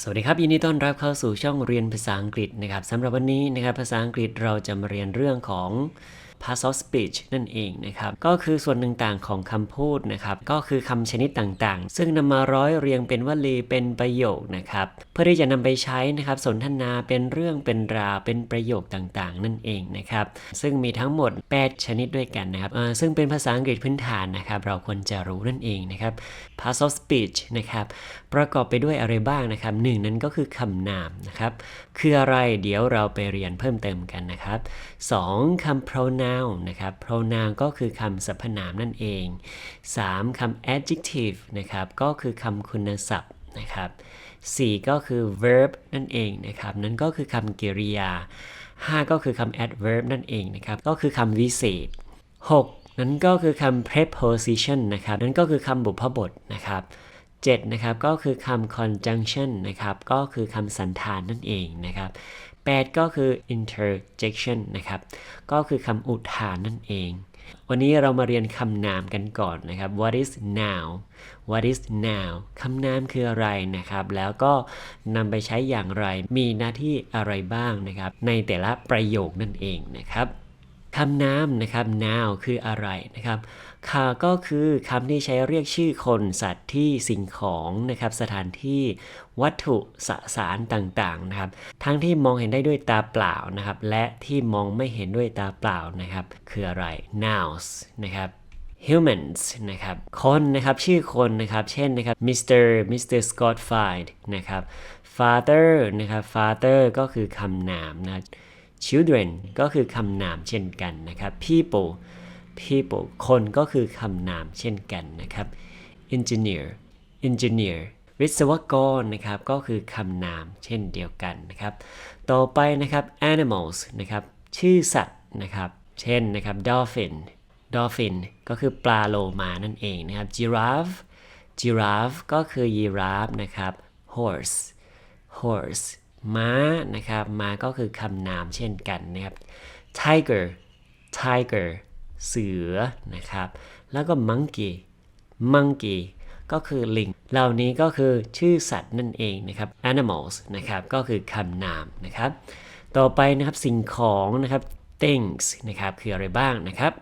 สวัสดีครับยินดีต้อนรับเข้าสู่ช่องเรียนภาษาอังกฤษนะครับสำหรับวันนี้นะครับภาษาอังกฤษเราจะมาเรียนเรื่องของ pass of speech นั่นเองนะครับ ก็คือส่วนต่างๆของคำพูดนะครับ ก็คือคำชนิดต่างๆ ซึ่งนำมาร้อยเรียงเป็นวลีเป็นประโยคนะครับ เพื่อที่จะนำไปใช้นะครับ สนทนาเป็นเรื่องเป็นราวเป็นประโยคต่างๆ นั่นเองนะครับ ซึ่งมีทั้งหมด 8 ชนิดด้วยกันนะครับซึ่งเป็นภาษาอังกฤษพื้นฐานนะครับ เราควรจะรู้นั่นเองนะครับ pass of speech นะครับ ประกอบไปด้วยอะไรบ้างนะครับหนึ่งนั้นก็คือคำนามนะครับ คืออะไรเดี๋ยวเราไปเรียนเพิ่มเติมกันนะครับ 2. คำ pronoun นะครับ pronoun ก็คือคำสรรพนามนั่นเอง 3. คำ adjective นะครับก็คือคำคุณศัพท์นะครับ 4. ก็คือ verb นั่นเองนะครับ นั่นก็คือคำกริยา 5. ก็คือคำ adverb นั่นเองนะครับ ก็คือคำวิเศษ 6. นั่นก็คือคำ preposition นะครับ นั่นก็คือคำบุพบทนะครับ 7นะครับก็คือคำ conjunction นะครับก็คือคำสันธานนั่นเองนะครับ8ก็คือ interjection นะครับก็คือคำอุทานนั่นเอง วันนี้เรามาเรียนคำนามกันก่อนนะครับ what is noun what is noun คำนามคืออะไรนะครับ แล้วก็นำไปใช้อย่างไรมีหน้าที่อะไรบ้างนะครับ ในแต่ละประโยคนั่นเองนะครับ คำนามนะครับ noun คืออะไรนะครับคาก็คือคำที่ใช้เรียกชื่อคนสัตว์ที่สิ่งของนะครับ สถานที่วัตถุสสารต่างๆนะครับ ทั้งที่มองเห็นได้ด้วยตาเปล่านะครับ และที่มองไม่เห็นด้วยตาเปล่านะครับ คืออะไร nouns นะครับ humans นะครับ คนนะครับชื่อคนนะครับ เช่นนะครับ Mr. Mr. Scott Fied นะครับ father นะครับ father ก็คือคำนามนะ children ก็คือคำนามเช่นกันนะครับ people people คนก็คือคำนามเช่นกันนะครับ engineer engineer วิศวกรนะครับก็คือคำนามเช่นเดียวกันนะครับ ต่อไปนะครับ animals นะครับชื่อสัตว์นะครับ เช่นนะครับ dolphin dolphin ก็คือปลาโลมานั่นเองนะครับ giraffe giraffe ก็คือยีราฟนะครับ horse horse ม้านะครับม้าก็คือคำนามเช่นกันนะครับ tiger tiger เสือนะครับ แล้วก็ monkey monkey ก็คือลิง เหล่านี้ก็คือชื่อสัตว์นั่นเองนะครับ animals นะครับ ก็คือคำนามนะครับ ต่อไปนะครับสิ่งของนะครับ things นะครับ คืออะไรบ้างนะครับ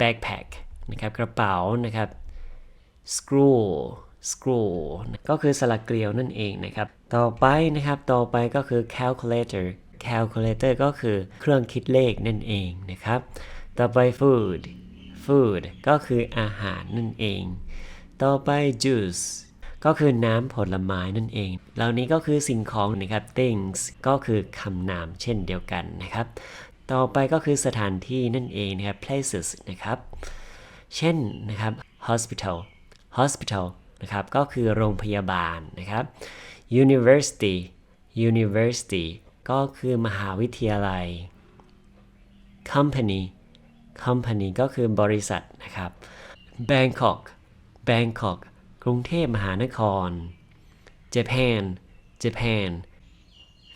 backpack นะครับ กระเป๋านะครับ screw screw ก็คือสลักเกลียวนั่นเองนะครับ ต่อไปนะครับ ต่อไปก็คือ calculator calculator ก็คือเครื่องคิดเลขนั่นเองนะครับ ต่อไป food food ก็คืออาหารนั่นเอง ต่อไป juice ก็คือน้ำผลไม้นั่นเอง เหล่านี้ก็คือสิ่งของนะครับ things ก็คือคำนามเช่นเดียวกันนะครับ ต่อไปก็คือสถานที่นั่นเองนะครับ places นะครับ เช่นนะครับ hospital hospital นะครับก็คือโรงพยาบาลนะครับ university university ก็คือมหาวิทยาลัย company company ก็คือบริษัทนะครับ Bangkok Bangkok กรุงเทพมหานคร Japan Japan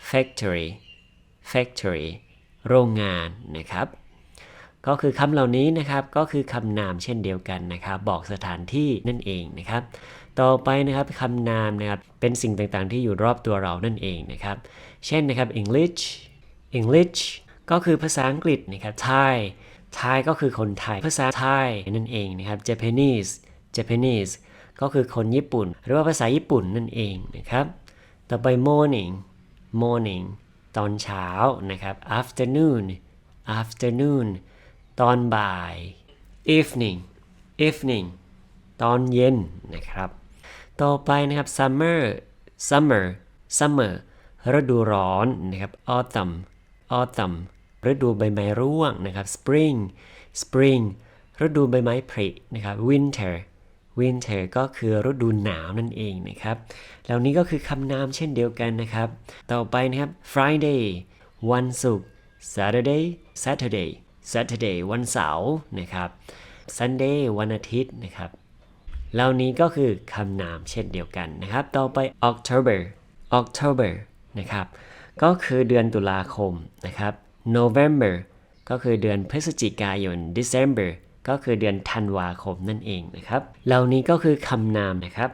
factory factory โรงงานนะครับ ก็คือคำเหล่านี้นะครับก็คือคำนามเช่นเดียวกันนะครับ บอกสถานที่นั่นเองนะครับ ต่อไปนะครับคำนามนะครับเป็นสิ่งต่างๆ ที่อยู่รอบตัวเรานั่นเองนะครับ เช่นนะครับ English English ก็คือภาษาอังกฤษนะครับ Thai Thai ก็คือคนไทย ภาษาไทยนั่นเองนะครับ Japanese Japanese ก็คือคนญี่ปุ่น หรือว่าภาษาญี่ปุ่นนั่นเองนะครับ ต่อไป morning morning ตอนเช้านะครับ afternoon afternoon ตอนบ่าย evening evening ตอนเย็นนะครับ ต่อไปนะครับ summer summer summer ฤดูร้อนนะครับ autumn autumn ฤดูใบไม้ร่วงนะครับ spring spring ฤดูใบไม้ผลินะครับ winter winter ก็คือฤดูหนาวนั่นเองนะครับ เหล่านี้ก็คือคำนามเช่นเดียวกันนะครับ ต่อไปนะครับ Friday วันศุกร์ Saturday Saturday Saturday วันเสาร์นะครับ Sunday วันอาทิตย์นะครับเหล่านี้ก็คือคำนามเช่นเดียวกันนะครับ ต่อไป October October นะครับ ก็คือเดือนตุลาคมนะครับ November ก็คือเดือนพฤศจิกายน December ก็คือเดือนธันวาคมนั่นเองนะครับ เหล่านี้ก็คือคำนามนะครับ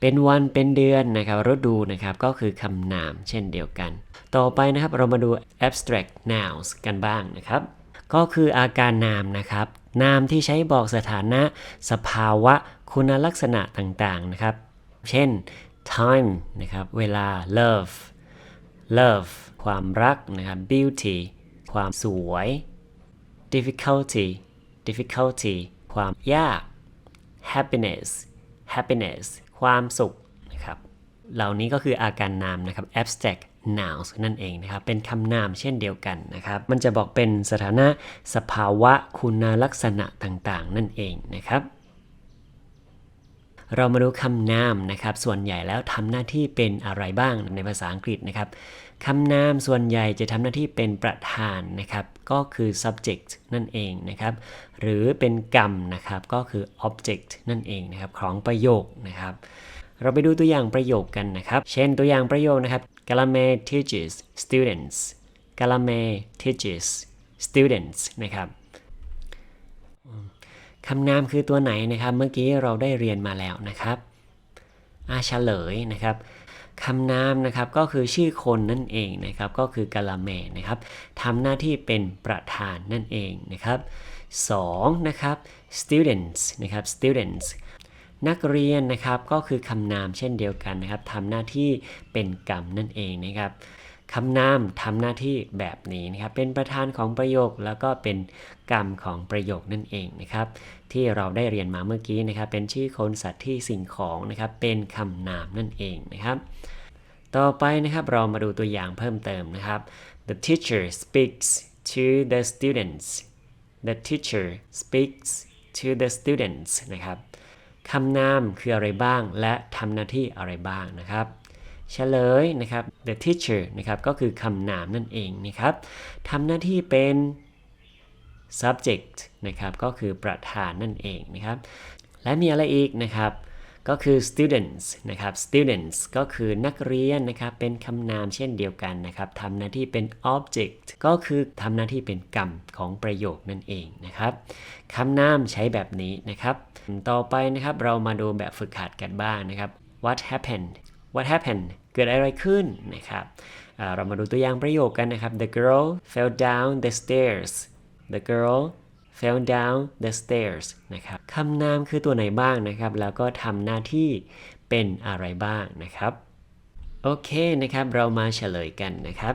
เป็นวันเป็นเดือนนะครับฤดูนะครับก็คือคำนามเช่นเดียวกัน ต่อไปนะครับเรามาดู abstract nouns กันบ้างนะครับ ก็คืออาการนามนะครับ นามที่ใช้บอกสถานะ สภาวะคุณลักษณะต่างๆนะครับ เช่น time นะครับ เวลา love love ความรักนะครับ beauty ความสวย difficulty difficulty ความยาก happiness happiness ความสุขนะครับ เหล่านี้ก็คืออาการนามนะครับ abstract nouns นั่นเองนะครับ เป็นคำนามเช่นเดียวกันนะครับ มันจะบอกเป็นสถานะสภาวะคุณลักษณะต่างๆ นั่นเองนะครับเรามาดูคำนามนะครับ ส่วนใหญ่แล้วทำหน้าที่เป็นอะไรบ้างในภาษาอังกฤษนะครับคำนามส่วนใหญ่จะทำหน้าที่เป็นประธานนะครับ ก็คือ subject นั่นเองนะครับ หรือเป็นกรรมนะครับ ก็คือ object นั่นเองนะครับ ของประโยคนะครับ เราไปดูตัวอย่างประโยคกันนะครับ เช่นตัวอย่างประโยคนะครับ Galame teaches students Galame teaches students นะครับคำนามคือตัวไหนนะครับ เมื่อกี้เราได้เรียนมาแล้วนะครับอาเฉลยนะครับคำนามนะครับก็คือชื่อคนนั่นเองนะครับก็คือกะละแมนะครับทำหน้าที่เป็นประธานนั่นเองนะครับ2นะครับ students นะครับ students นักเรียนนะครับก็คือคำนามเช่นเดียวกันนะครับทำหน้าที่เป็นกรรมนั่นเองนะครับคำนามทำหน้าที่แบบนี้นะครับ เป็นประธานของประโยคแล้วก็เป็นกรรมของประโยคนั่นเองนะครับ ที่เราได้เรียนมาเมื่อกี้นะครับ เป็นชื่อคนสัตว์ที่สิ่งของนะครับ เป็นคำนามนั่นเองนะครับ ต่อไปนะครับเรามาดูตัวอย่างเพิ่มเติมนะครับ the teacher speaks to the students the teacher speaks to the students นะครับ คำนามคืออะไรบ้าง และทำหน้าที่อะไรบ้างนะครับเฉลยนะครับ the teacher นะครับก็คือคำนามนั่นเองนะครับทำหน้าที่เป็น subject นะครับก็คือประธานนั่นเองนะครับ และมีอะไรอีกนะครับ ก็คือ students นะครับ students ก็คือนักเรียนนะครับ เป็นคำนามเช่นเดียวกันนะครับทำหน้าที่เป็น object ก็คือทำหน้าที่เป็นกรรมของประโยคนั่นเองนะครับคำนามใช้แบบนี้นะครับ ต่อไปนะครับเรามาดูแบบฝึกหัดกันบ้างนะครับ what happened what happened เกิดอะไรขึ้นนะครับเรามาดูตัวอย่างประโยคกันนะครับ the girl fell down the stairs the girl fell down the stairs นะครับคำนามคือตัวไหนบ้างนะครับ แล้วก็ทำหน้าที่เป็นอะไรบ้างนะครับ โอเคนะครับ เรามาเฉลยกันนะครับ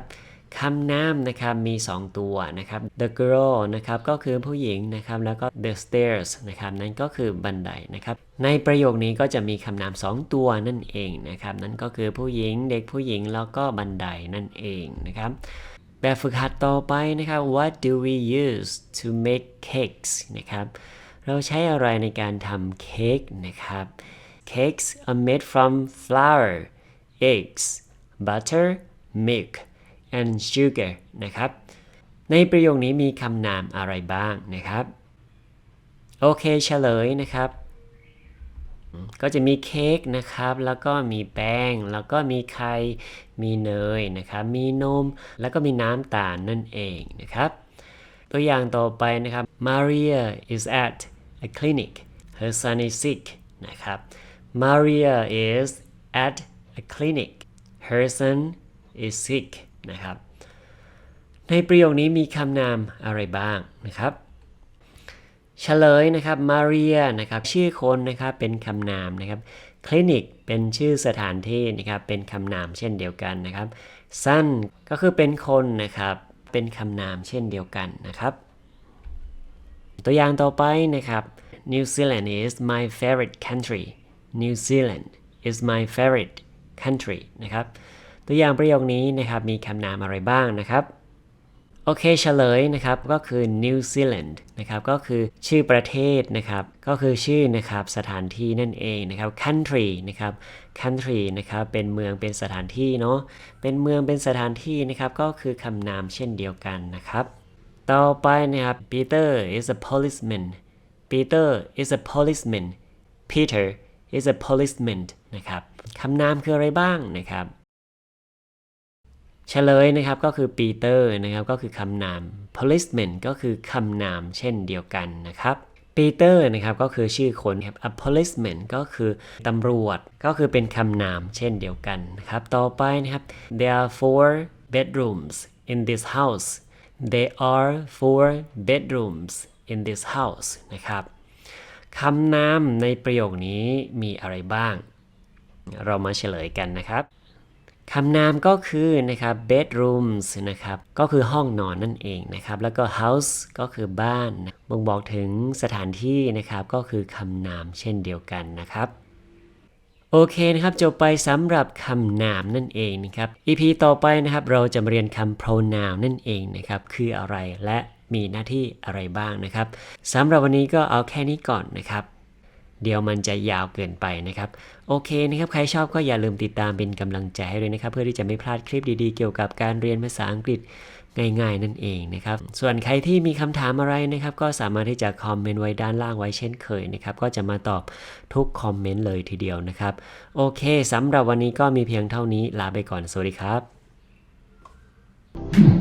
คำนามนะครับมี 2 ตัวนะครับ the girl นะครับก็คือผู้หญิงนะครับแล้วก็ the stairs นะครับนั่นก็คือบันไดนะครับในประโยคนี้ก็จะมีคำนาม 2 ตัวนั่นเองนะครับนั่นก็คือผู้หญิงเด็กผู้หญิงแล้วก็บันไดนั่นเองนะครับ แบบฝึกหัดต่อไปนะครับ what do we use to make cakes นะครับ เราใช้อะไรในการทำเค้กนะครับ cakes are made from flour eggs butter milk and sugar นะครับ ในประโยคนี้มีคำนามอะไรบ้างนะครับ โอเคเฉลยนะครับ ก็จะมีเค้กนะครับ แล้วก็มีแป้ง แล้วก็มีไข่ มีเนยนะครับ มีนม แล้วก็มีน้ำตาลนั่นเองนะครับ ตัวอย่างต่อไปนะครับ Maria is at a clinic her son is sick นะครับ Maria is at a clinic her son is sick นะครับ ในประโยคนี้มีคำนามอะไรบ้างนะครับ เฉลยนะครับมาเรียนะครับชื่อคนนะครับเป็นคำนามนะครับคลินิกเป็นชื่อสถานที่นะครับเป็นคำนามเช่นเดียวกันนะครับ son ก็คือเป็นคนนะครับเป็นคำนามเช่นเดียวกันนะครับ ตัวอย่างต่อไปนะครับ New Zealand is my favorite country New Zealand is my favorite country นะครับตัวอย่างประโยคนี้นะครับมีคำนามอะไรบ้างนะครับ โอเคเฉลยนะครับก็คือ New Zealand นะครับก็คือชื่อประเทศนะครับก็คือชื่อนะครับสถานที่นั่นเองนะครับ country นะครับ country นะครับเป็นเมืองเป็นสถานที่เนาะเป็นเมืองเป็นสถานที่นะครับก็คือคำนามเช่นเดียวกันนะครับต่อไปนะครับ Peter is a policeman Peter is a policeman Peter is a policeman นะครับคำนามคืออะไรบ้างนะครับ เฉลยนะครับก็คือปีเตอร์นะครับก็คือคำนาม policeman ก็คือคำนามเช่นเดียวกันนะครับปีเตอร์นะครับก็คือชื่อคนครับ a policeman ก็คือตำรวจก็คือเป็นคำนามเช่นเดียวกันนะครับต่อไปนะครับ there are four bedrooms in this house there are four bedrooms in this house นะครับคำนามในประโยคนี้มีอะไรบ้าง เรามาเฉลยกันนะครับ คำนามก็คือนะครับ bedrooms นะครับ ก็คือห้องนอนนั่นเองนะครับ แล้วก็ house ก็คือบ้านบ่งบอกถึงสถานที่นะครับ ก็คือคำนามเช่นเดียวกันนะครับ โอเคนะครับ จบไปสำหรับคำนามนั่นเองนะครับ EP ต่อไปนะครับ เราจะมาเรียนคำ pronoun นั่นเองนะครับ คืออะไรและมีหน้าที่อะไรบ้างนะครับสำหรับวันนี้ก็เอาแค่นี้ก่อนนะครับ เดี๋ยวมันจะยาวเกินไปนะครับ โอเคนะครับ ใครชอบก็อย่าลืมติดตามเป็นกำลังใจให้ด้วยนะครับ เพื่อที่จะไม่พลาดคลิปดีๆ เกี่ยวกับการเรียนภาษาอังกฤษง่ายๆ นั่นเองนะครับ ส่วนใครที่มีคำถามอะไรนะครับ ก็สามารถที่จะคอมเมนต์ไว้ด้านล่างไว้เช่นเคยนะครับ ก็จะมาตอบทุกคอมเมนต์เลยทีเดียวนะครับ โอเคสำหรับวันนี้ก็มีเพียงเท่านี้ลาไปก่อน สวัสดีครับ